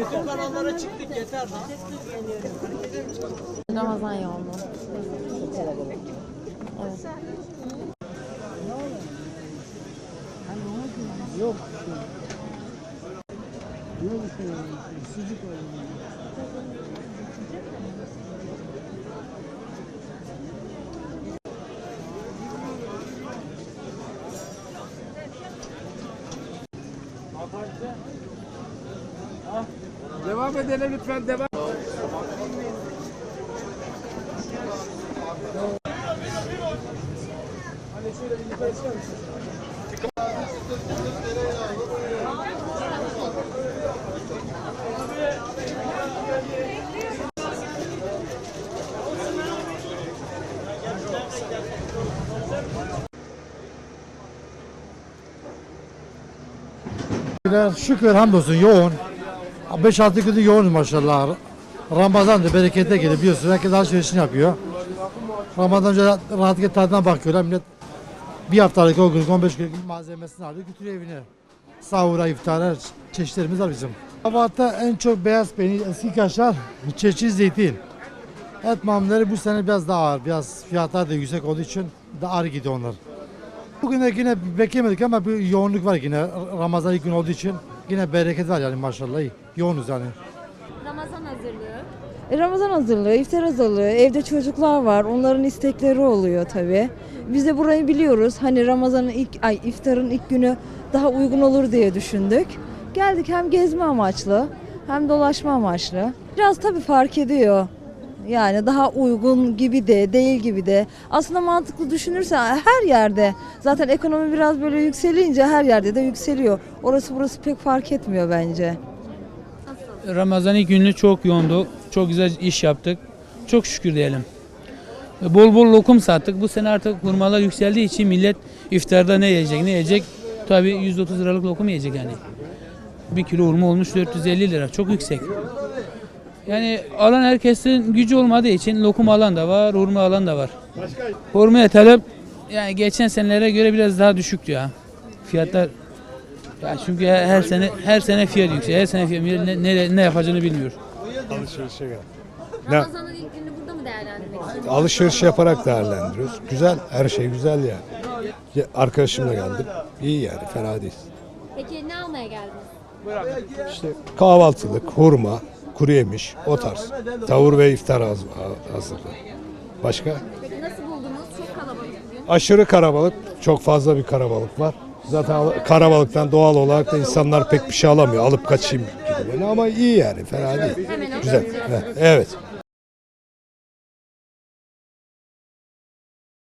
Bütün kanallara çıktık yeter lan. Ramazan yoğunluğu. Yok. Yok işte sucuk var. Devam edelim lütfen devam. Şükür hamdolsun yoğun. 5-6 gündür yoğun maşallah. Ramazan'da berekete geliyor biliyorsun. Herkes alışverişini yapıyor. Ramazan önce rahatlıkla tadına bakıyorlar. Millet bir haftalık o gün 15 günlük malzemesini alıyor götürüyor evine. Sahura, iftara çeşitlerimiz var bizim. Kahvaltıda en çok beyaz peynir, eski kaşar, çeşit zeytin. Et mamulleri bu sene biraz daha ağır. Biraz fiyatlar da yüksek olduğu için daha ağır gidiyor onlar. Bugün de yine beklemedik ama bir yoğunluk var yine. Ramazan ilk gün olduğu için yine bereket var yani maşallah. iyi. Yoğunuz yani. Ramazan hazırlığı. E, Ramazan hazırlığı, iftar hazırlığı, evde çocuklar var. Onların istekleri oluyor tabii. Biz de burayı biliyoruz. Hani Ramazan'ın ilk ay iftarın ilk günü daha uygun olur diye düşündük. Geldik hem gezme amaçlı hem dolaşma amaçlı. Biraz tabii fark ediyor. Yani daha uygun gibi de değil gibi de. Aslında mantıklı düşünürsen her yerde zaten ekonomi biraz böyle yükselince her yerde de yükseliyor. Orası burası pek fark etmiyor bence. Ramazan ilk günü çok yoğundu. Çok güzel iş yaptık. Çok şükür diyelim. Bol bol lokum sattık. Bu sene artık hurmalar yükseldiği için millet iftarda ne yiyecek ne yiyecek? Tabii 130 liralık lokum yiyecek yani. Bir kilo hurma olmuş 450 lira. Çok yüksek. Yani alan herkesin gücü olmadığı için lokum alan da var, hurma alan da var. Hurmaya talep yani geçen senelere göre biraz daha düşüktü ya. Fiyatlar ya çünkü her sene her sene fiyat yükseliyor. Her sene fiyat ne, ne, ne yapacağını bilmiyor. Alışverişe gel. Ne? Ramazan'ın ilk gününü burada mı değerlendirmek istiyorsunuz? Alışveriş yaparak değerlendiriyoruz. Güzel, her şey güzel yani. Ya, Arkadaşımla geldim. İyi yani, fena değil. Peki ne almaya geldiniz? İşte kahvaltılık, hurma, kuru yemiş, o tarz. Tavur ve iftar haz- hazırlığı. Başka? Peki nasıl buldunuz? Çok kalabalık bugün. Aşırı karabalık, çok fazla bir karabalık var. Zaten al- karabalıktan doğal olarak da insanlar pek bir şey alamıyor. Alıp kaçayım gibi böyle ama iyi yani, fena değil. Hemen Güzel. Evet.